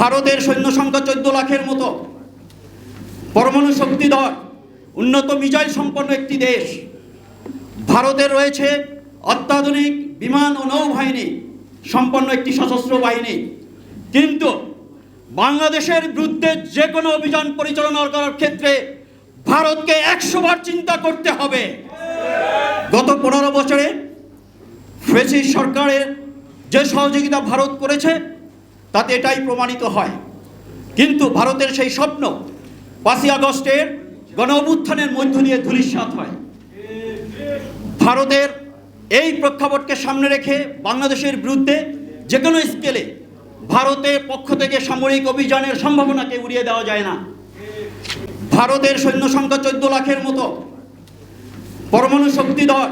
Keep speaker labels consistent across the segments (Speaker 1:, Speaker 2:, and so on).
Speaker 1: ভারতের সৈন্য সংখ্যা চোদ্দ লাখের মতো। পরমাণু শক্তিধর উন্নত মিজাইল সম্পন্ন একটি দেশ। ভারতের রয়েছে অত্যাধুনিক বিমান ও নৌবাহিনী সম্পন্ন একটি সশস্ত্র বাহিনী। কিন্তু বাংলাদেশের বিরুদ্ধে যে কোনো অভিযান পরিচালনা করার ক্ষেত্রে ভারতকে একশোবার চিন্তা করতে হবে। গত পনেরো বছরে ফ্রেসিস সরকারের যে সহযোগিতা ভারত করেছে তাতে এটাই প্রমাণিত হয়। কিন্তু ভারতের সেই স্বপ্ন, পাঁচই আগস্টের গণ অভ্যুত্থানের মধ্য দিয়ে ধূলিসাৎ হয়। ভারতের এই প্রেক্ষাপটকে সামনে রেখে বাংলাদেশের বিরুদ্ধে যে কোনো স্কেলে ভারতের পক্ষ থেকে সামরিক অভিযানের সম্ভাবনাকে উড়িয়ে দেওয়া যায় না। ভারতের সৈন্য সংখ্যা চোদ্দ লাখের মতো। পরমাণু শক্তিধর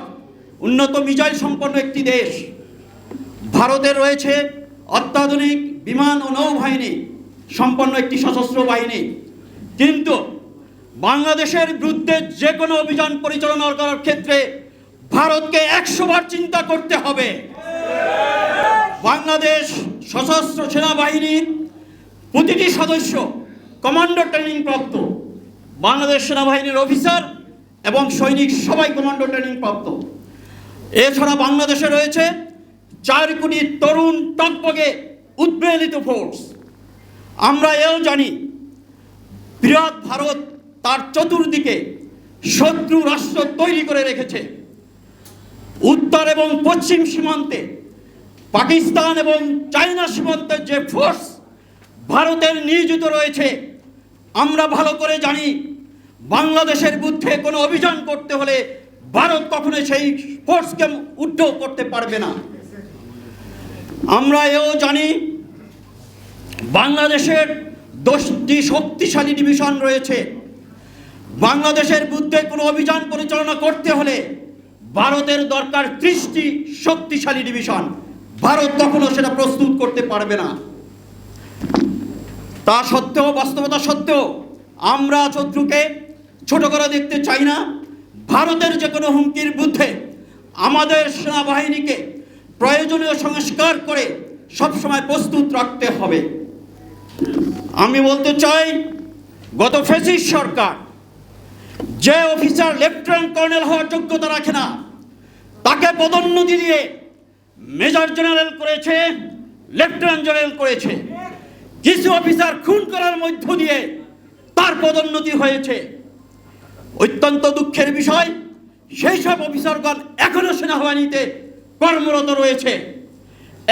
Speaker 1: উন্নত মিজাইল সম্পন্ন একটি দেশ। ভারতের রয়েছে অত্যাধুনিক বিমান ও নৌবাহিনী সম্পন্ন একটি সশস্ত্র বাহিনী। কিন্তু বাংলাদেশের বিরুদ্ধে যে কোনো অভিযান পরিচালনা করার ক্ষেত্রে ভারতকে একশো বার চিন্তা করতে হবে। বাংলাদেশ সশস্ত্র সেনাবাহিনীর প্রতিটি সদস্য কমান্ডো ট্রেনিং প্রাপ্ত, বাংলাদেশ সেনাবাহিনীর অফিসার এবং সৈনিক সবাই কমান্ডো ট্রেনিং প্রাপ্ত। এছাড়া বাংলাদেশে রয়েছে চার কোটি তরুণ টকবগে উদ্বেলিত ফোর্স আমরা এও জানি বৃহৎ ভারত তার চতুর্দিকে শত্রু রাষ্ট্র তৈরি করে রেখেছে। উত্তর এবং পশ্চিম সীমান্তে পাকিস্তান এবং চায়না সীমান্তের যে ফোর্স ভারতের নিয়োজিত রয়েছে। আমরা ভালো করে জানি, বাংলাদেশের বিরুদ্ধে কোনো অভিযান করতে হলে ভারত কখনো সেই ফোর্সকে উদ্ধ করতে পারবে না। আমরা এও জানি বাংলাদেশের দশটি শক্তিশালী ডিভিশন রয়েছে। বাংলাদেশের বিরুদ্ধে কোনো অভিযান পরিচালনা করতে হলে ভারতের দরকার ত্রিশটি শক্তিশালী ডিভিশন। ভারত কখনো সেটা প্রস্তুত করতে পারবে না। তা সত্ত্বেও, বাস্তবতা সত্ত্বেও আমরা শত্রুকে ছোট করে দেখতে চাই না। ভারতের যে কোনো হুমকির বিরুদ্ধে আমাদের সেনাবাহিনীকে প্রয়োজনীয় সংস্কার করে সবসময় প্রস্তুত রাখতে হবে। আমি বলতে চাই, গত ফেসিস সরকার যে অফিসার লেফটেন্যান্ট কর্নেল হওয়ার যোগ্যতা রাখে না, তাকে পদোন্নতি দিয়ে মেজর জেনারেল করেছে, লেফটেন্যান্ট জেনারেল করেছে। কিছু অফিসার খুন করার মধ্য দিয়ে তার পদোন্নতি হয়েছে। অত্যন্ত দুঃখের বিষয়, সেই সব অফিসারগণ এখনও সেনাবাহিনীতে কর্মরত রয়েছে।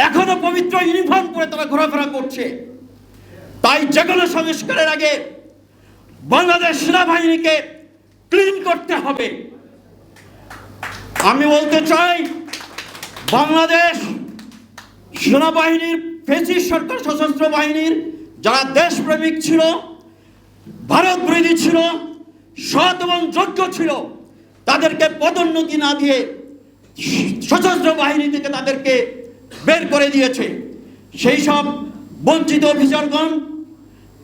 Speaker 1: এখনও পবিত্র ইউনিফর্ম পরে তারা ঘোরাফেরা করছে। তাই যে কোনো সংস্কারের আগে বাংলাদেশ সেনাবাহিনীকে ক্লিন করতে হবে। আমি বলতে চাই, বাংলাদেশ সেনাবাহিনীর ফেসিস সরকার সশস্ত্র বাহিনীর যারা দেশপ্রেমিক ছিল, ভারত বিরোধী ছিল, সৎ এবং যোগ্য ছিল, তাদেরকে পদোন্নতি না দিয়ে সশস্ত্র বাহিনী থেকে তাদেরকে বের করে দিয়েছে। সেই সব বঞ্চিত অফিসারগণ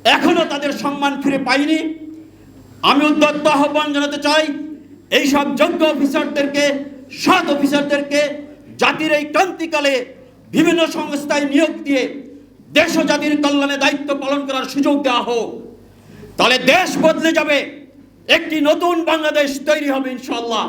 Speaker 1: এখনও তাদের সম্মান ফিরে পায়নি। আমি উদ্যত্ত আহ্বান জানাতে চাই, এই সব যোগ্য অফিসারদেরকে, সৎ অফিসারদেরকে, জাতির এই ক্রান্তিকালে বিভিন্ন সংস্থায় নিয়োগ দিয়ে দেশ ও জাতির কল্যাণে দায়িত্ব পালন করার সুযোগ দেওয়া হোক। তাহলে দেশ বদলে যাবে, একটি নতুন বাংলাদেশ তৈরি হবে ইনশাল্লাহ